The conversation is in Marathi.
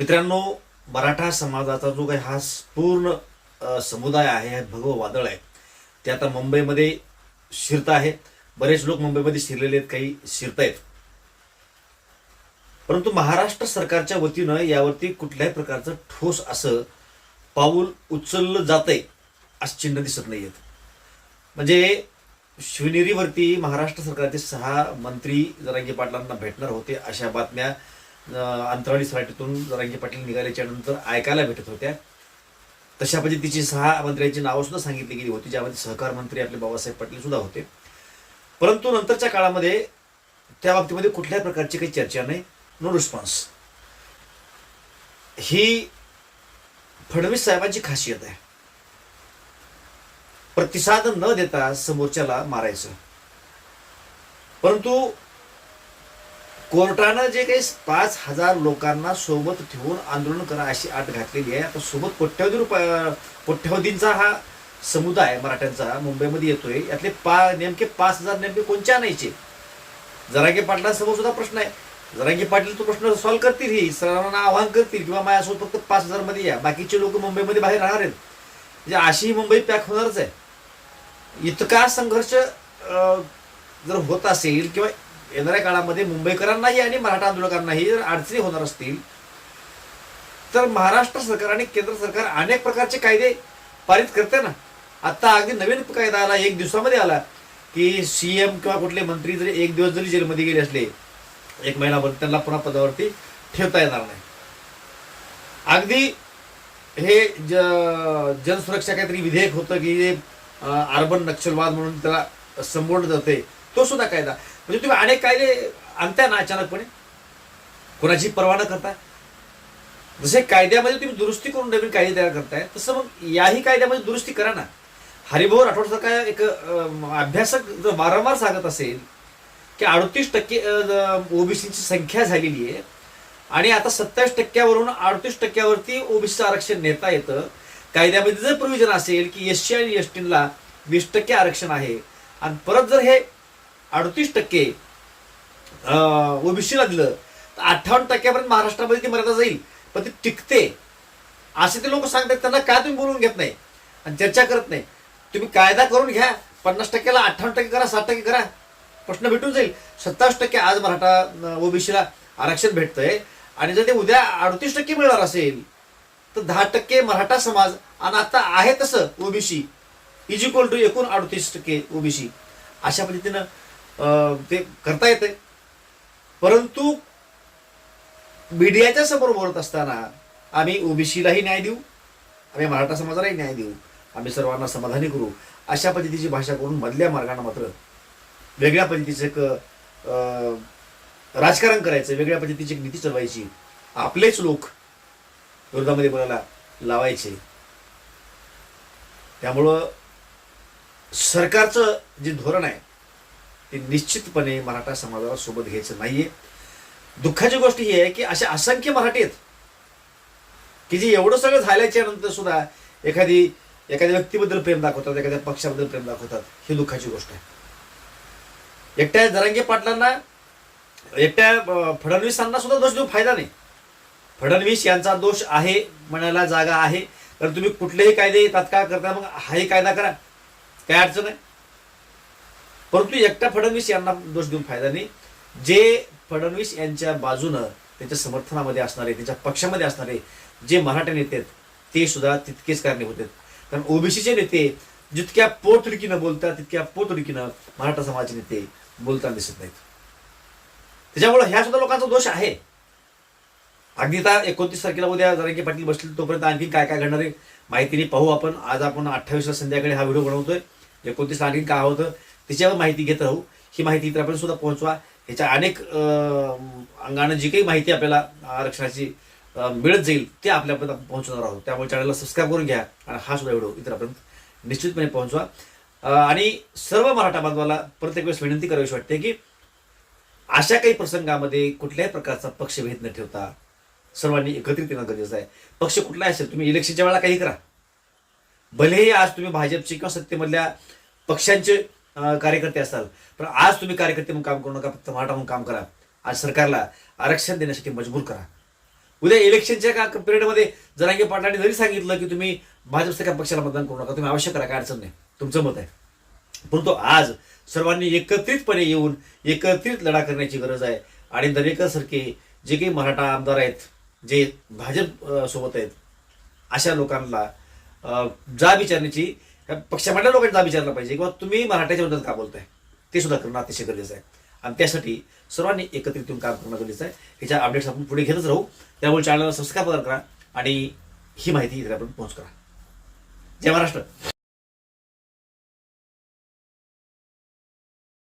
मित्रांनो मराठा समाजाचा जो काही हा पूर्ण समुदाय आहे भगव वादळ आहे ते आता मुंबईमध्ये शिरत आहे. बरेच लोक मुंबईमध्ये शिरलेले आहेत काही शिरत आहेत. परंतु महाराष्ट्र सरकारच्या वतीनं यावरती कुठल्याही प्रकारचं ठोस असं पाऊल उचललं जातंय असं चिन्ह दिसत नाही म्हणजे शिवनेरीवरती महाराष्ट्र सरकारचे सहा मंत्री जरांगी पाटलांना भेटणार होते अशा बातम्या अंतराळी सराटीतून जरांगे पाटील निघाल्याच्या नंतर ऐकायला भेटत होत्या. तशा पद्धतीची सहा मंत्र्यांची नावं सुद्धा सांगितली गेली होती ज्यामध्ये सहकार मंत्री आपले बाबासाहेब पाटील सुद्धा होते. परंतु नंतरच्या काळामध्ये त्या बाबतीमध्ये कुठल्याही प्रकारची काही चर्चा नाही नो रिस्पॉन्स ही फडणवीस साहेबांची खासियत आहे. प्रतिसाद न देता समोरच्याला मारायचं. परंतु कोर्टानं जे काही पाच हजार लोकांना सोबत ठेवून आंदोलन करा अशी अट घातलेली आहे. आता सोबत कोट्यावधी रुपया कोट्यावधींचा हा समुदाय मराठ्यांचा मुंबईमध्ये येतोय. यातले पा नेमके पाच हजार नेमके कोणच्या आणायचे जरांगे पाटलांसमोर सुद्धा प्रश्न आहे. जरांगे पाटील तो प्रश्न सॉल्व्ह करतील ही. सर्वांना आवाहन करतील किंवा माझ्यासोबत फक्त पाच हजारमध्ये या. बाकीचे लोक मुंबईमध्ये बाहेर राहणार आहेत. म्हणजे अशी मुंबई पॅक होणारच आहे. इतका संघर्ष जर होत असेल किंवा येणाऱ्या काळामध्ये मुंबईकरांनाही आणि मराठा आंदोलकांनाही जर अडचणी होणार असतील तर महाराष्ट्र सरकार आणि केंद्र सरकार अनेक प्रकारचे कायदे पारित करते ना. आता अगदी नवीन कायदा आला एक दिवसामध्ये आला की सीएम किंवा कुठले मंत्री जरी एक दिवस जरी जेलमध्ये गेले असले एक महिनाभर त्यांना पुन्हा पदावरती ठेवता येणार नाही. अगदी हे ज जनसुरक्षा काहीतरी विधेयक होतं की जे अर्बन नक्षलवाद म्हणून त्याला संबोधलं जाते तो सुद्धा कायदा. म्हणजे तुम्ही अनेक कायदे आणताय ना अचानकपणे? कोणाची पर्वा न करता? जसे कायद्यामध्ये तुम्ही दुरुस्ती करून नवीन कायदे तयार करताय तसं मग याही कायद्यामध्ये दुरुस्ती करा ना. हरिभाऊ राठोड काय एक अभ्यासक जर वारंवार सांगत असेल की अडतीस टक्के ओबीसीची संख्या झालेली आहे आणि आता सत्तावीस टक्क्यावरून अडतीस टक्क्यावरती ओबीसीचं आरक्षण नेता येतं कायद्यामध्ये जर प्रोव्हिजन असेल की एस सी आणि एस टीला वीस टक्के आरक्षण आहे आणि परत जर हे अडतीस टक्के ओबीसीला दिलं. तर अठ्ठावन्न टक्क्यापर्यंत महाराष्ट्रामध्ये ती मर्यादा जाईल पण ती टिकते. असे ते लोक सांगतात त्यांना काय तुम्ही बोलवून घेत नाही आणि चर्चा करत नाही. तुम्ही कायदा करून घ्या पन्नास टक्क्याला अठ्ठावन्न टक्के करा साठ टक्के करा प्रश्न भेटून जाईल. सत्तावीस टक्के आज मराठा ओबीसीला आरक्षण भेटतंय आणि जर ते उद्या अडतीस टक्के मिळणार असेल तर दहा टक्के मराठा समाज आणि आता आहे तसं ओबीसी इज इक्वल टू एकूण अडतीस टक्के ओबीसी. अशा पद्धतीनं ते करता येते. परंतु मीडियाच्या समोर बोलत असताना आम्ही ओबीसीलाही न्याय देऊ आम्ही मराठा समाजालाही न्याय देऊ आम्ही सर्वांना समाधानी करू अशा पद्धतीची भाषा करून मधल्या मार्गाने मात्र वेगळ्या पद्धतीचं एक अं, राजकारण करायचं वेगळ्या पद्धतीची एक नीती चालवायची आपलेच लोक विरोधामध्ये बोलायला लावायचे. त्यामुळं सरकारचं जे धोरण आहे ते निश्चितपणे मराठा समाजाला सोबत घ्यायचं नाहीये. दुःखाची गोष्ट ही आहे की अशा असंख्य मराठी आहेत की जे एवढं सगळं झाल्याच्यानंतर सुद्धा एखादी एखाद्या व्यक्तीबद्दल प्रेम दाखवतात एखाद्या पक्षाबद्दल प्रेम दाखवतात ही दुःखाची गोष्ट आहे. एकट्या जरांगे पाटलांना एकट्या फडणवीसांना सुद्धा दोष देऊन फायदा नाही. फडणवीस यांचा दोष आहे म्हणायला जागा आहे. तर तुम्ही कुठलेही कायदे तात्काळ करता मग हाही कायदा करा. काय अडचण आहे? परंतु एकटा फडणवीस यांना दोष देऊन फायदा नाही. जे फडणवीस यांच्या बाजूनं त्यांच्या समर्थनामध्ये असणारे त्यांच्या पक्षामध्ये असणारे जे मराठा नेते आहेत ते सुद्धा तितकेच कारणीभूत आहेत कारण ओबीसीचे नेते जितक्या पोटरिकीनं बोलतात तितक्या पोटरिकीनं मराठा समाजाचे नेते बोलताना दिसत नाहीत. त्याच्यामुळे ह्या सुद्धा लोकांचा दोष आहे. अगदी आता एकोणतीस तारखेला उद्या जरांगे पाटील बसतील तोपर्यंत आणखी काय काय घडणार आहे माहितीने पाहू आपण. आज आपण अठ्ठावीसला संध्याकाळी हा व्हिडिओ बनवतोय. एकोणतीस आणखी काय होतं त्याच्यावर माहिती घेत राहू. ही माहिती इतरांपर्यंत सुद्धा पोहोचवा. ह्याच्या अनेक अंगानं जी काही माहिती आपल्याला आरक्षणाची मिळत जाईल ते आपल्यापर्यंत आपण पोहोचवणार आहोत. त्यामुळे चॅनलला सबस्क्राईब करून घ्या आणि हा सुद्धा व्हिडिओ इतरांपर्यंत निश्चितपणे पोहोचवा. आणि सर्व मराठा बांधवाला प्रत्येक वेळेस विनंती करावीशी वाटते की अशा काही प्रसंगामध्ये कुठल्याही प्रकारचा पक्षभेद न ठेवता सर्वांनी एकत्रित येणं गरजेचं आहे. पक्ष कुठलाही असेल तुम्ही इलेक्शनच्या वेळेला काही करा. भलेही आज तुम्ही भाजपचे किंवा सत्तेमधल्या पक्षांचे कार्यकर्ते असाल पण आज तुम्ही कार्यकर्ते म्हणून काम करू नका फक्त मराठा म्हणून काम करा. आज सरकारला आरक्षण देण्यासाठी मजबूर करा. उद्या इलेक्शनच्या का पिरियडमध्ये जरांगे पाटलांनी जरी सांगितलं की तुम्ही भाजपच्या पक्षाला मतदान करू नका तुम्ही आवश्यक करा काय अडचण नाही. तुमचं मत आहे. परंतु आज सर्वांनी एकत्रितपणे येऊन एकत्रित लढा करण्याची गरज आहे. आणि दरेकर सारखे जे काही मराठा आमदार आहेत जे भाजप सोबत आहेत अशा लोकांना जा विचारण्याची ह्या पक्षामधल्या लोकांनी विचारला पाहिजे किंवा तुम्ही मराठ्याच्या विरोधात का बोलताय? ते सुद्धा करणं अतिशय गरजेचं आहे. आणि त्यासाठी सर्वांनी एकत्रित येऊन काम करणं गरजेचं आहे. ह्याच्या अपडेट्स आपण पुढे घेतच राहू. त्यामुळे चॅनलला सबस्क्राईब करा आणि ही माहिती आपण पोहोच करा. जय महाराष्ट्र.